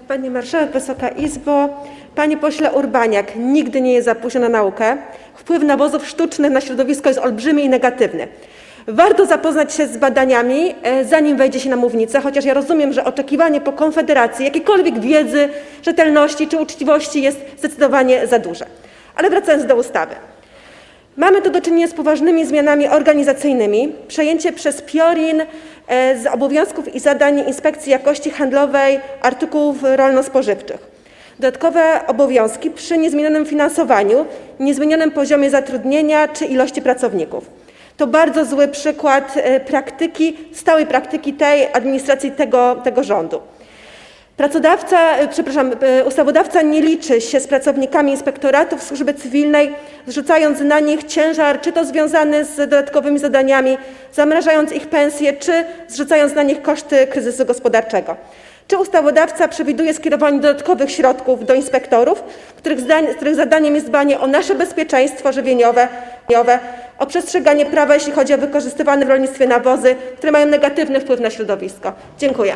Pani Marszałek, Wysoka Izbo, Panie Pośle Urbaniak, nigdy nie jest za późno na naukę. Wpływ nawozów sztucznych na środowisko jest olbrzymi i negatywny. Warto zapoznać się z badaniami, e, zanim wejdzie się na mównicę, chociaż ja rozumiem, że oczekiwanie po Konfederacji jakiejkolwiek wiedzy, rzetelności czy uczciwości jest zdecydowanie za duże. Ale wracając do ustawy. Mamy tu do czynienia z poważnymi zmianami organizacyjnymi. Przejęcie przez Piorin e, z obowiązków i zadań Inspekcji Jakości Handlowej Artykułów Rolno-Spożywczych. Dodatkowe obowiązki przy niezmienionym finansowaniu, niezmienionym poziomie zatrudnienia czy ilości pracowników. To bardzo zły przykład e, praktyki, stałej praktyki tej administracji tego, tego rządu. Ustawodawca nie liczy się z pracownikami inspektoratów służby cywilnej, zrzucając na nich ciężar, czy to związany z dodatkowymi zadaniami, zamrażając ich pensje, czy zrzucając na nich koszty kryzysu gospodarczego. Czy ustawodawca przewiduje skierowanie dodatkowych środków do inspektorów, których zadaniem jest dbanie o nasze bezpieczeństwo żywieniowe, o przestrzeganie prawa, jeśli chodzi o wykorzystywane w rolnictwie nawozy, które mają negatywny wpływ na środowisko? Dziękuję.